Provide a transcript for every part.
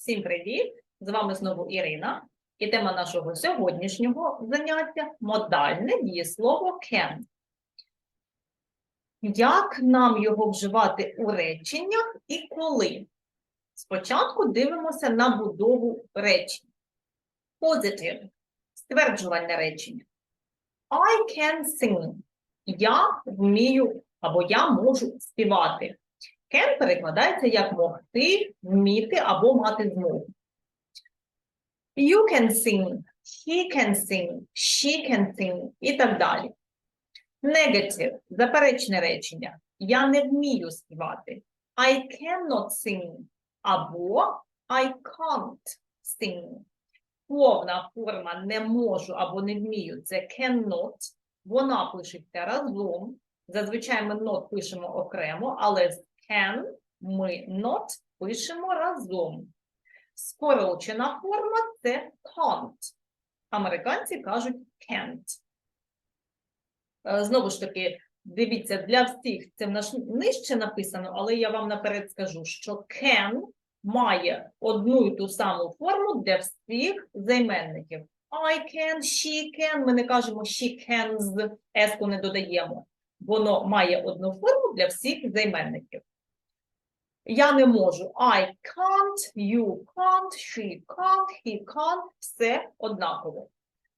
Всім привіт! З вами знову Ірина. І тема нашого сьогоднішнього заняття модальне дієслово can. Як нам його вживати у реченнях і коли? Спочатку дивимося на будову речень. Positive – стверджувальне речення. I can sing. Я вмію або я можу співати. Can перекладається як могти, вміти або мати змогу. You can sing, he can sing, she can sing і так далі. Negative – заперечне речення. Я не вмію співати. I cannot sing або I can't sing. Повна форма не можу або не вмію це cannot. Вона пишеться разом. Зазвичай ми not пишемо окремо, але can ми not пишемо разом. Скорочена форма це can't. Американці кажуть can't. Е, Знову ж таки, дивіться, для всіх це нижче написано, але я вам наперед скажу, що can має одну і ту саму форму для всіх займенників. I can, she can, ми не кажемо she can з еску не додаємо. Воно має одну форму для всіх займенників. Я не можу. I can't, you can't, she can't, he can't. Все однаково.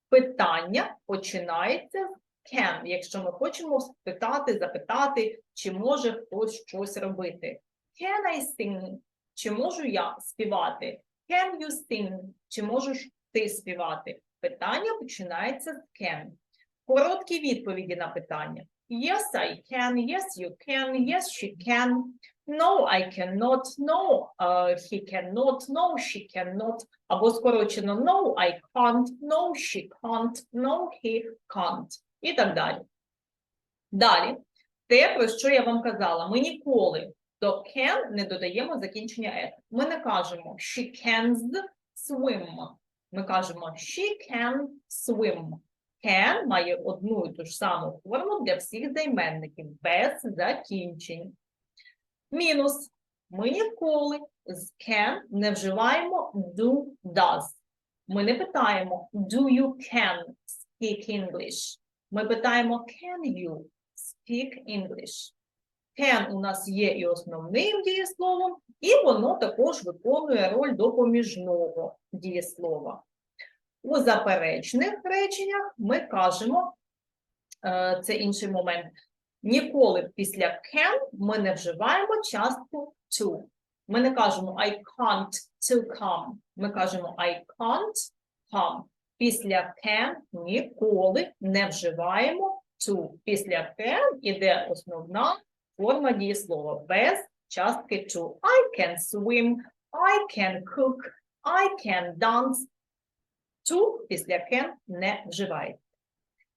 Питання починається з can, якщо ми хочемо спитати, запитати, чи може хтось щось робити. Can I sing? Чи можу я співати? Can you sing? Чи можеш ти співати? Питання починається з can. Короткі відповіді на питання. Yes, I can. Yes, you can. Yes, she can. No, I cannot. No, uh, he cannot. No, she cannot. Або скорочено No, I can't. No, she can't. No, he can't. І так далі. Далі. Те, про що я вам казала, ми ніколи до can не додаємо закінчення «ет». Ми не кажемо she can swim. Ми кажемо she can swim. Can має одну і ту ж саму форму для всіх займенників без закінчень. Мінус. Ми ніколи з can не вживаємо do, does. Ми не питаємо do you can speak English. Ми питаємо can you speak English. Can у нас є і основним дієсловом, і воно також виконує роль допоміжного дієслова. У заперечних реченнях ми кажемо, е, це інший момент, ніколи після can ми не вживаємо частку to. Ми не кажемо I can't to come. Ми кажемо I can't come. Після can ніколи не вживаємо to. Після can іде основна форма дієслова без частки to. I can swim, I can cook, I can dance. To після can не вживається.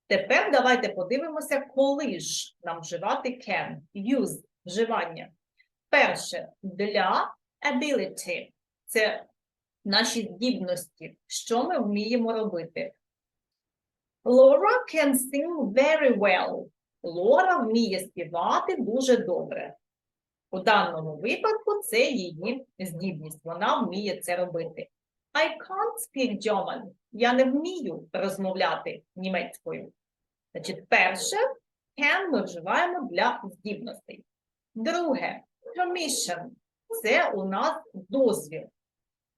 Тепер давайте подивимося, коли ж нам вживати can. Use – вживання. Перше, для ability. Це наші здібності, що ми вміємо робити. Laura can sing very well. Лора вміє співати дуже добре. У даному випадку це її здібність. Вона вміє це робити. I can't speak German. Я не вмію розмовляти німецькою. Значить, перше, can ми вживаємо для здібностей. Друге, permission. Це у нас дозвіл.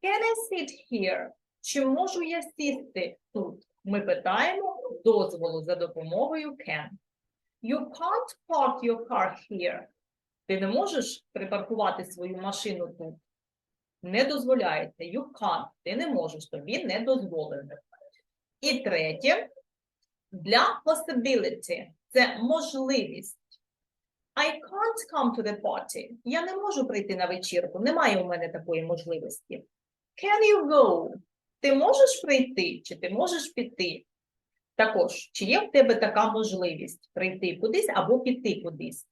Can I sit here? Чи можу я сісти тут? Ми питаємо дозволу за допомогою can. You can't park your car here. Ти не можеш припаркувати свою машину тут. Не дозволяється. You can't. Ти не можеш, тобі не дозволено. І третє, для possibility – це можливість. I can't come to the party. Я не можу прийти на вечірку. Немає у мене такої можливості. Can you go? Ти можеш прийти, чи ти можеш піти? Також, чи є в тебе така можливість прийти кудись або піти кудись?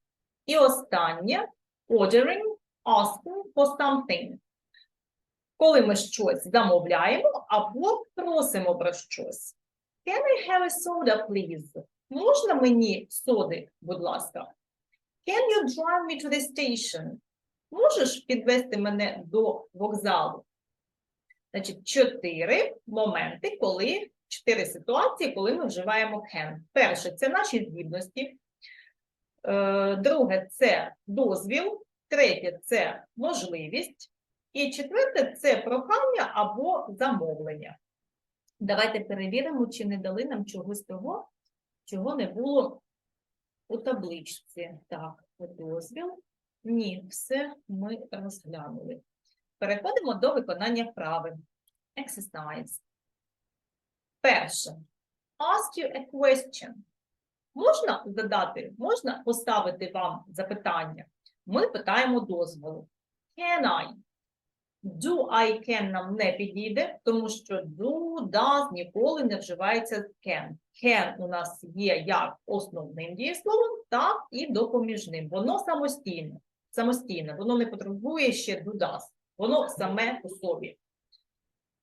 І останнє ordering, asking for something. Коли ми щось замовляємо або просимо про щось. Can I have a soda, please? Можна мені соди, будь ласка? Can you drive me to the station? Можеш підвести мене до вокзалу? Значить, чотири моменти, коли чотири ситуації, коли ми вживаємо can. Перше це наші здібності. Е, Друге це дозвіл. Третє це можливість. І четверте це прохання або замовлення. Давайте перевіримо, чи не дали нам чогось того, чого не було у табличці. Так, дозвіл. Ні, все ми розглянули. Переходимо до виконання вправи. Exercise. Перше. Ask you a question. Можна задати, можна поставити вам запитання? Ми питаємо дозволу. Can I? Do I can нам не підійде, тому що do, does ніколи не вживається can. Can у нас є як основним дієсловом, так і допоміжним. Воно самостійне, самостійне, воно не потребує ще do, does. Воно саме по собі.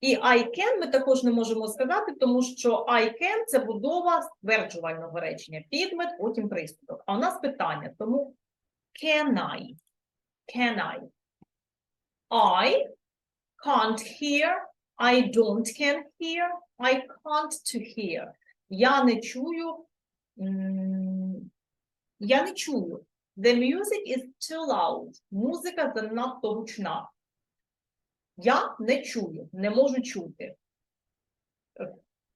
І I can ми також не можемо сказати, тому що I can – це будова стверджувального речення. Підмет, потім приступок. А у нас питання, тому can I? Can I? I can't hear, I don't can hear, I can't to hear. Я не чую, я не чую. The music is too loud. Музика занадто гучна. Я не чую, не можу чути.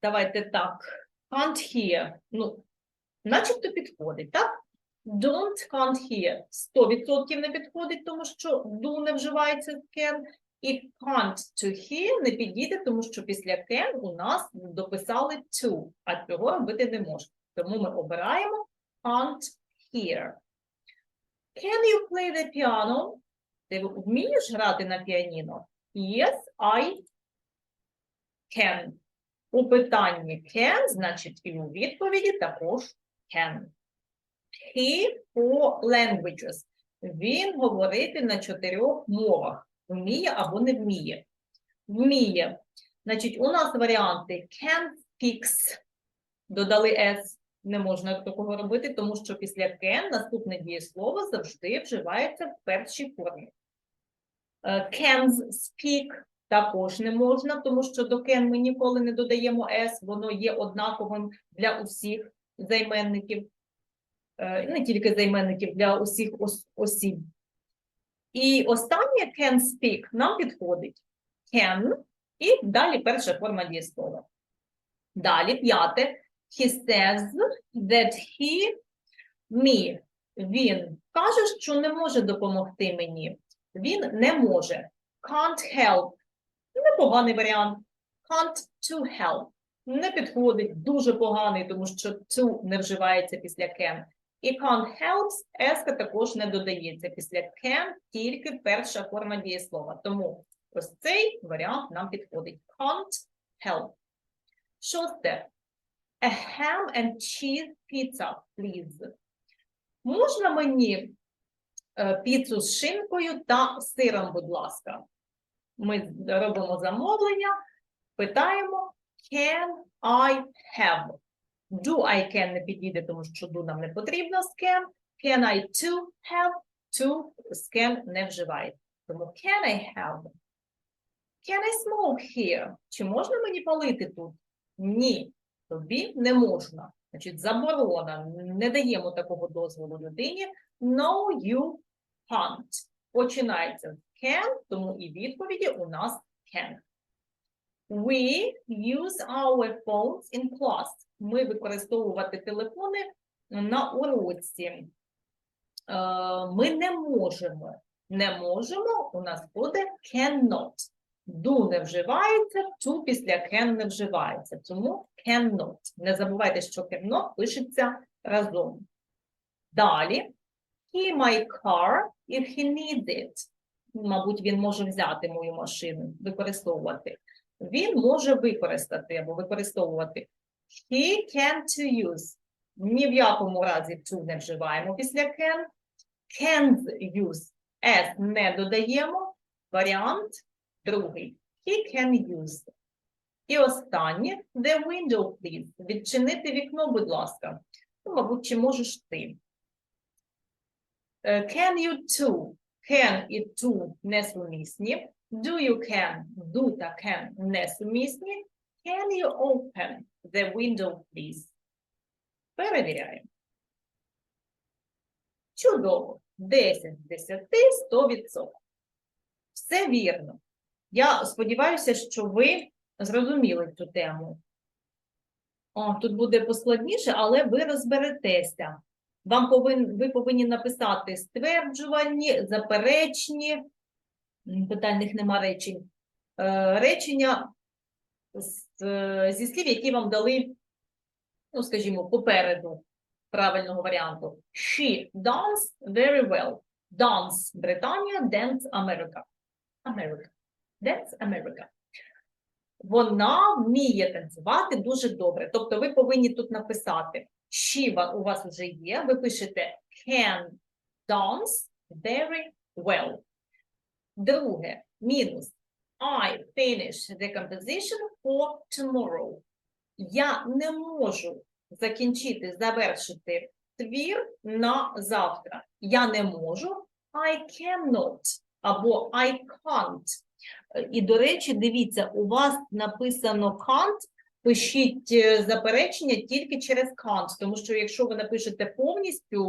Давайте так. Can't hear. Ну, начебто підходить, так? Don't can't hear. 100% не підходить, тому що do не вживається з can. І can't to hear не підійде, тому що після can у нас дописали to, а цього робити не можна. Тому ми обираємо can't hear. Can you play the piano? Ти вмієш грати на піаніно? Yes, I can. У питанні can, значить, і у відповіді також can. He for languages. Він говорити на чотирьох мовах. Вміє або не вміє. Вміє. Значить, у нас варіанти can speaks. Додали S. Не можна такого робити, тому що після can наступне дієслово завжди вживається в першій формі. Е, Can speak також не можна, тому що до can ми ніколи не додаємо s, воно є однаковим для усіх займенників, Е, не тільки займенників, для усіх ос- осіб. І останнє can speak нам підходить can і далі перша форма дієслова. Далі п'яте. He says that he me. Він каже, що не може допомогти мені. Він не може. Can't help. Непоганий варіант. Can't to help. Не підходить, дуже поганий, тому що to не вживається після can. І can't help, s також не додається після can, тільки перша форма дієслова. Тому ось цей варіант нам підходить. Can't help. Шосте. A ham and cheese pizza, please. Можна мені е, піцу з шинкою та сиром, будь ласка. Ми робимо замовлення, питаємо can I have? Do I can не підійде, тому що do нам не потрібно з can. I to have? To з can не вживається. Тому can I have? Can I smoke here? Чи можна мені палити тут? Ні, тобі не можна. Значить, заборона. Не даємо такого дозволу людині. No, you can't. Починається can, тому і відповіді у нас can. We use our phones in class. Ми використовувати телефони на уроці. Е, Ми не можемо. Не можемо, у нас буде cannot. Do не вживається, to після can не вживається. Тому cannot. Не забувайте, що cannot пишеться разом. Далі. He my car if he needs it. Мабуть, він може взяти мою машину, використовувати. Він може використати або використовувати. He can to use. Ні в якому разі to не вживаємо після can. Can use. S не додаємо. Варіант другий. He can use. І останнє. The window, please. Відчинити вікно, будь ласка. Ну, мабуть, чи можеш ти. Е, Can you to? Can і to несумісні. Do you can? do та can несумісні. Can you open the window, please? Перевіряємо. Чудово. 10 з 10 – 100%. Все вірно. Я сподіваюся, що ви зрозуміли цю тему. О, тут буде поскладніше, але ви розберетеся. Вам повин, ви повинні написати стверджувальні, заперечні, питальних нема речень, е, речення з, зі слів, які вам дали, ну, скажімо, попереду правильного варіанту. She dance very well. Dance Британія, dance Америка. America. Dance America. Вона вміє танцювати дуже добре. Тобто ви повинні тут написати she у вас вже є. Ви пишете can dance very well. Друге, мінус. I finish the composition for tomorrow. Я не можу закінчити, завершити твір на завтра. Я не можу. I cannot або I can't. Е, І, до речі, дивіться, у вас написано can't, пишіть е, заперечення тільки через can't, тому що якщо ви напишете повністю,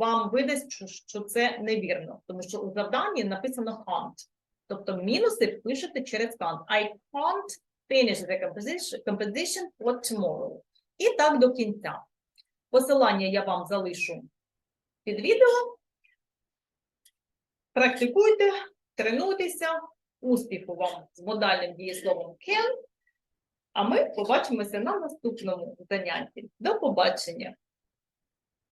вам видасть, що, що це невірно, тому що у завданні написано can't. Тобто мінуси пишете через can't. I can't finish the composition, for tomorrow. І так до кінця. Посилання я вам залишу під відео. Практикуйте, тренуйтеся. Успіху вам з модальним дієсловом can. А ми побачимося на наступному занятті. До побачення!